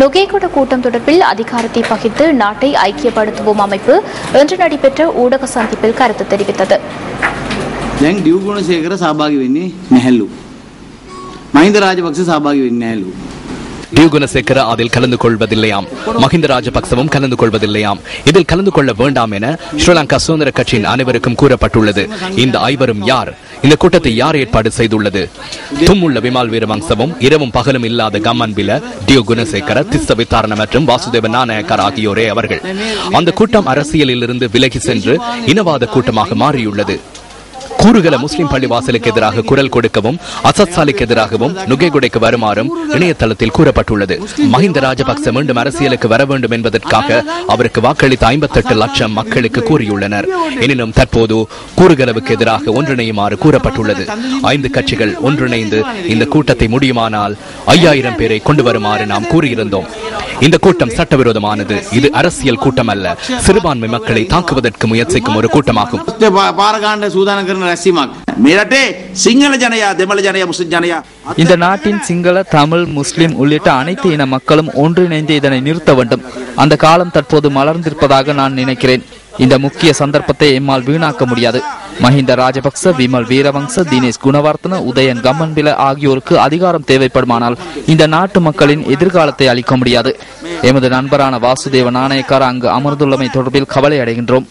நுகேகொட கூட்டம் தொடர்பில் அதிகாரத்தை பகிர்ந்து நாட்டை ஐக்கியப்படுத்துவோம் அமைப்பு இன்று நடைபெற்ற ஊடக சந்திப்பில் கருத்து தெரிவித்தது දැන් ඩියව්ගුණසේකර සභාගි වෙන්නේ නැහැල්ලු. මහින්ද රාජපක්ෂ සභාගි වෙන්නේ නැහැලු. டியூகுணசேகர அதில் கலந்து கொள்வதில்லையாம். மஹிந்த ராஜபக்சவும் கலந்து கொள்வதில்லையாம். இதில் கலந்து கொள்ள வேண்டாம் என ஸ்ரீலங்கா சுதந்திர கட்சியின் அனைவருக்கும் கூறப்பட்டுள்ளது. இந்த ஐவரும் யார்? இந்த கூட்டத்தை யார் ஏற்பாடு செய்துள்ளது? தும்முள்ள விமால் வீரவங்சவும் இரவும் பகலும் இல்லாத கம்மன்பில டியோ குணசேகர திஸ்த வித்தாரண மற்றும் வாசுதேவ நாநாயக்கர் ஆகியோரே அவர்கள். அந்த கூட்டம் அரசியலில் இருந்து விலகி சென்று இனவாத கூட்டமாக மாறியுள்ளது. கூறுகல முஸ்லிம் பள்ளிவாசலுக்கு எதிராக குரல் கொடுக்கவும் அசத்சாலிக்கு எதிராகவும் நுகைகுடைக்கு வருமாறும் இணையதளத்தில் கூறப்பட்டுள்ளது. மஹிந்த ராஜபக்ச மீண்டும் அரசியலுக்கு வர வேண்டும் என்பதற்காக அவருக்கு வாக்களித்த ஐம்பத்தெட்டு லட்சம் மக்களுக்கு கூறியுள்ளனர். எனினும் தற்போது கூறுகலவுக்கு எதிராக ஒன்றிணையுமாறு கூறப்பட்டுள்ளது. ஐந்து கட்சிகள் ஒன்றிணைந்து இந்த கூட்டத்தை முடியுமானால் ஐயாயிரம் பேரை கொண்டு வருமாறு நாம் கூறியிருந்தோம். இந்த கூட்டம் சட்டவிரோதமானது. இது அரசியல் கூட்டம் அல்ல சிறுபான்மை மக்களை தாக்குவதற்கு முயற்சிக்கும் ஒரு கூட்டமாகும். இந்த நாட்டின் சிங்கள தமிழ் முஸ்லிம் உள்ளிட்ட அனைத்து இன மக்களும் ஒன்றிணைந்து இதனை நிறுத்த வேண்டும். அந்த காலம் தற்போது மலர்ந்திருப்பதாக நான் நினைக்கிறேன். இந்த முக்கிய சந்தர்ப்பத்தை எம்மால் வீணாக்க முடியாது. மஹிந்த ராஜபக்ச விமல் வீரவங்ச தினேஷ் குணவர்த்தன உதயன் கம்மன்பில ஆகியோருக்கு அதிகாரம் தேவைப்படுமானால் இந்த நாட்டு மக்களின் எதிர்காலத்தை அளிக்க முடியாது. எமது நண்பரான வாசுதேவ நாணயக்கார அங்கு அமர்ந்துள்ளமை தொடர்பில் கவலை அடைகின்றோம்